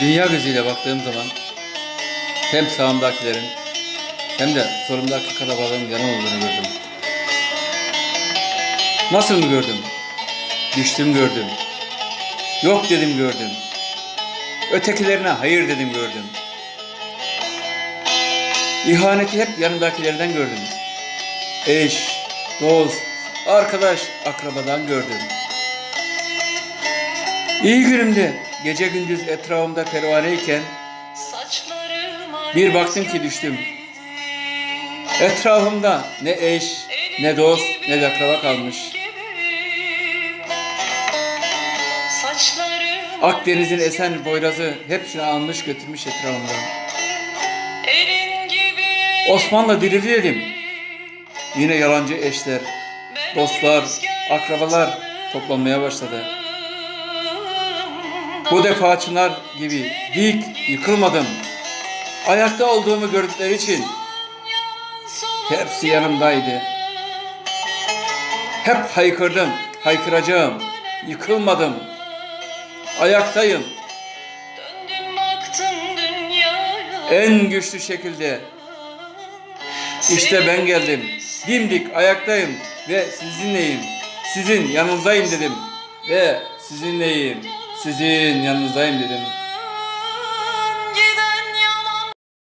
Dünya gözüyle baktığım zaman hem sağımdakilerin hem de solumdaki kalabalığın yalan olduğunu gördüm. Nasıl mı gördüm? Düştüm gördüm. Yok dedim gördüm. Ötekilerine hayır dedim gördüm. İhaneti hep yanındakilerden gördüm. Eş, dost, arkadaş, akrabadan gördüm. İyi günümde gece gündüz etrafımda pervaneyken Bir baktım ki düştüm. etrafımda ne eş, ne dost, ne de akraba kalmış. Akdeniz'in esen boyrazı hepsini almış götürmüş etrafımdan. Osmanlı dirildi dedim. Yine yalancı eşler, dostlar, akrabalar toplanmaya başladı. Bu defa çınar gibi dik yıkılmadım. Ayakta olduğumu gördükleri için hepsi yanımdaydı. Hep haykırdım, haykıracağım. Yıkılmadım. Ayaktayım. En güçlü şekilde. İşte ben geldim. Dimdik ayaktayım ve sizinleyim. Sizin yanınızdayım dedim. Ve sizinleyim. Sizin yanınızdayım dedim.